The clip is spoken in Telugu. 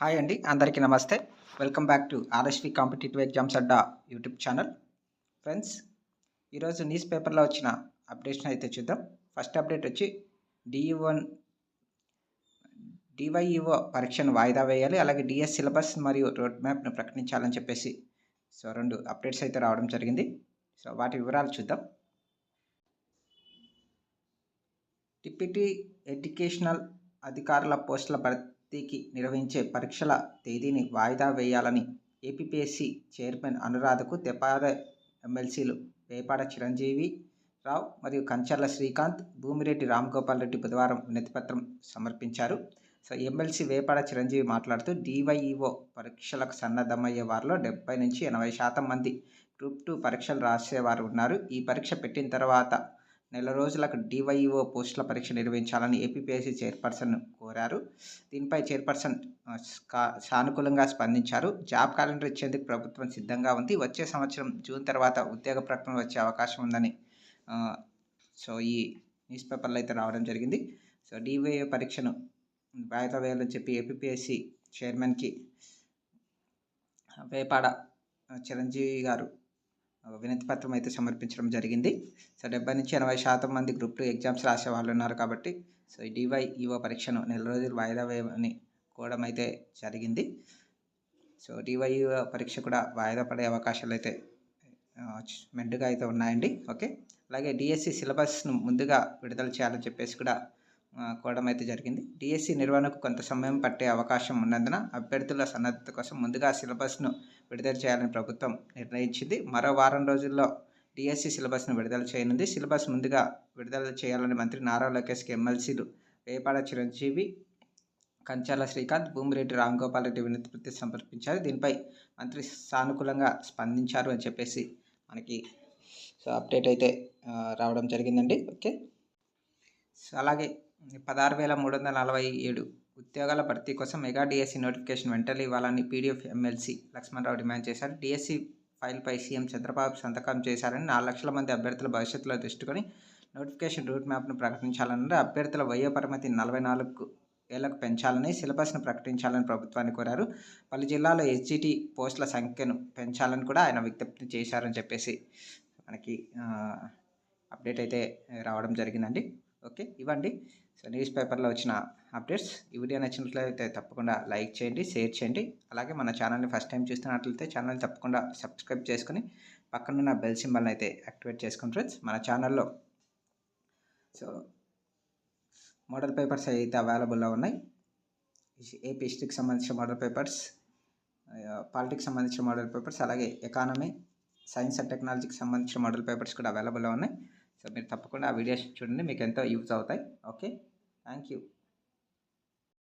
హాయ్ అండి అందరికీ నమస్తే. Welcome back to RSV competitive exams Adda YouTube channel friends ఈరోజు న్యూస్ పేపర్లో వచ్చిన అప్డేషన్ అయితే చూద్దాం. ఫస్ట్ అప్డేట్ వచ్చి డిఈఓన్ డివైఈఓ పరీక్షను వాయిదా వేయాలి అలాగే డిఎస్ సిలబస్ మరియు రోడ్ మ్యాప్ను ప్రకటించాలని చెప్పేసి సో రెండు అప్డేట్స్ అయితే రావడం జరిగింది. సో వాటి వివరాలు చూద్దాం. డిప్యూటీ ఎడ్యుకేషనల్ అధికారుల పోస్టుల భర్తీకి నిర్వహించే పరీక్షల తేదీని వాయిదా వేయాలని ఏపీపీఎస్సీ చైర్మన్ అనురాధకు తెపాద ఎమ్మెల్సీలు వేపాడ చిరంజీవి రావు మరియు కంచర్ల శ్రీకాంత్ భూమిరెడ్డి రామ్గోపాల్ రెడ్డి బుధవారం వినతిపత్రం సమర్పించారు. సో ఎమ్మెల్సీ వేపాడ చిరంజీవి మాట్లాడుతూ డివైఈఓ పరీక్షలకు సన్నద్ధమయ్యే వారిలో డెబ్బై నుంచి ఎనభై శాతం మంది గ్రూప్ టూ పరీక్షలు రాసేవారు ఉన్నారు. ఈ పరీక్ష పెట్టిన తర్వాత నెల రోజులకు డివైఓ పోస్టుల పరీక్ష నిర్వహించాలని ఏపీపీఎస్సీ చైర్పర్సన్ కోరారు. దీనిపై చైర్పర్సన్ సానుకూలంగా స్పందించారు. జాబ్ క్యాలెండర్ ఇచ్చేందుకు ప్రభుత్వం సిద్ధంగా ఉంది. వచ్చే సంవత్సరం జూన్ తర్వాత ఉద్యోగ ప్రకటన వచ్చే అవకాశం ఉందని సో ఈ న్యూస్ పేపర్లో అయితే రావడం జరిగింది. సో డివైఓ పరీక్షను వాయిదా వేయాలని చెప్పి ఏపీపీఎస్సీ చైర్మన్కి వేపాడ చిరంజీవి గారు వినతి పత్రం అయితే సమర్పించడం జరిగింది. సో డెబ్బై నుంచి ఎనభై శాతం మంది గ్రూప్ టూ ఎగ్జామ్స్ రాసే వాళ్ళు ఉన్నారు కాబట్టి సో ఈ డివైఈఓ పరీక్షను నెల రోజులు వాయిదా వేయమని కోవడం అయితే జరిగింది. సో డివైఈఓ పరీక్ష కూడా వాయిదా పడే అవకాశాలు అయితే మెండుగా అయితే ఉన్నాయండి. ఓకే? అలాగే డిఎస్సి సిలబస్ను ముందుగా విడుదల చేయాలని చెప్పేసి కూడా కోవడం అయితే జరిగింది. డిఎస్సి నిర్వహణకు కొంత సమయం పట్టే అవకాశం ఉన్నందున అభ్యర్థుల సన్నద్ధత కోసం ముందుగా సిలబస్ను విడుదల చేయాలని ప్రభుత్వం నిర్ణయించింది. మరో వారం రోజుల్లో డిఎస్సి సిలబస్ను విడుదల చేయనుంది. సిలబస్ ముందుగా విడుదల చేయాలని మంత్రి నారా లోకేష్కి ఎమ్మెల్సీలు వేపాడ చిరంజీవి కంచాల శ్రీకాంత్ భూమిరెడ్డి రామ్గోపాల్ రెడ్డి వినతి సమర్పించారు. దీనిపై మంత్రి సానుకూలంగా స్పందించారు అని చెప్పేసి మనకి సో అప్డేట్ అయితే రావడం జరిగిందండి. ఓకే. సో అలాగే పదహారు వేల మూడు వందల నలభై ఏడు ఉద్యోగాల భర్తీ కోసం మెగా డిఎస్సి నోటిఫికేషన్ వెంటనే ఇవ్వాలని పీడీఎఫ్ ఎమ్మెల్సీ లక్ష్మణరావు డిమాండ్ చేశారు. డిఎస్సి ఫైల్పై సీఎం చంద్రబాబు సంతకం చేశారని నాలుగు లక్షల మంది అభ్యర్థుల భవిష్యత్తులో దృష్టికొని నోటిఫికేషన్ రూట్ మ్యాప్ను ప్రకటించాలన్నారు. అభ్యర్థుల వయో పరిమితి నలభై నాలుగు ఏళ్ళకు పెంచాలని సిలబస్ను ప్రకటించాలని ప్రభుత్వాన్ని కోరారు. పలు జిల్లాల్లో ఎస్జిటి పోస్టుల సంఖ్యను పెంచాలని కూడా ఆయన విజ్ఞప్తి చేశారని చెప్పేసి మనకి అప్డేట్ అయితే రావడం జరిగిందండి. ఓకే ఇవ్వండి. సో న్యూస్ పేపర్లో వచ్చిన అప్డేట్స్ ఈ వీడియో నచ్చినట్లయితే తప్పకుండా లైక్ చేయండి షేర్ చేయండి. అలాగే మన ఛానల్ని ఫస్ట్ టైం చూస్తున్నట్లయితే ఛానల్ తప్పకుండా సబ్స్క్రైబ్ చేసుకుని పక్కనున్న బెల్ సింబల్ని అయితే యాక్టివేట్ చేసుకోండి ఫ్రెండ్స్ మన ఛానల్లో. సో మోడల్ పేపర్స్ అయితే అవైలబుల్లో ఉన్నాయి. ఏపీ హిస్టరీకి సంబంధించిన మోడల్ పేపర్స్ పాలిటిక్స్ సంబంధించిన మోడల్ పేపర్స్ అలాగే ఎకానమీ సైన్స్ అండ్ టెక్నాలజీకి సంబంధించిన మోడల్ పేపర్స్ కూడా అవైలబుల్లో ఉన్నాయి. సో మీరు తప్పకుండా ఆ వీడియోస్ చూడండి మీకు ఎంతో యూజ్ అవుతాయి. ఓకే? Thank you